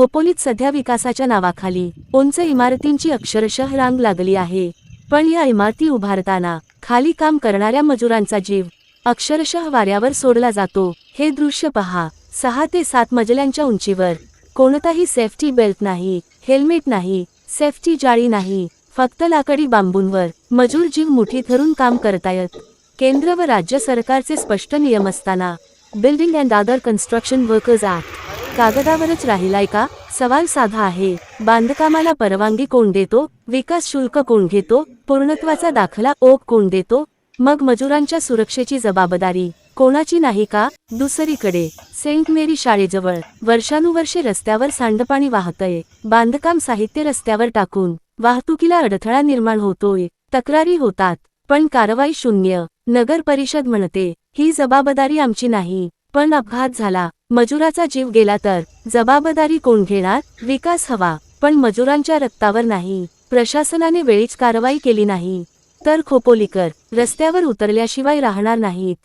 खोपोलीत सध्या विकासाच्या नावाखाली उंच इमारतींची अक्षरशः रांग लागली आहे. पण या इमारती उभारताना खाली काम करणाऱ्या मजुरांचा जीव अक्षरशः वाऱ्यावर सोडला जातो. हे दृश्य पहा. सहा ते सात मजल्यांच्या उंचीवर कोणताही सेफ्टी बेल्ट नाही हेल्मेट नाही सेफ्टी जाळी नाही फक्त लाकडी बांबूंवर मजूर जीव मुठी धरून काम करतायत. केंद्र व राज्य सरकारचे स्पष्ट नियम असताना building and other construction workers act कागदावरच राहिलाय का? सवाल साधा आहे. बांधकामाला परवानगी कोण देतो? विकास शुल्क कोण घेतो? पूर्णत्वाचा दाखला ओक कोण देतो? मग मजुरांच्या सुरक्षेची जबाबदारी कोणाची नाही का? दुसरीकडे सेंट मेरी शाळेजवळ वर्षानुवर्षे रस्त्यावर सांडपाणी वाहतय. बांधकाम साहित्य रस्त्यावर टाकून वाहतुकीला अडथळा निर्माण होतोय. तक्रारी होतात. पण कारवाई शून्य. नगर परिषद म्हणते ही जबाबदारी आमची नाही. पण अपघात झाला. मजुराचा जीव गेला तर? जबाबदारी कोण घेणार? विकास हवा पण मजुरांच्या रक्तावर नाही. प्रशासनाने वेळीच कारवाई केली नाही. तर खोपोलीकर रस्त्यावर उतरल्याशिवाय राहणार नाहीत.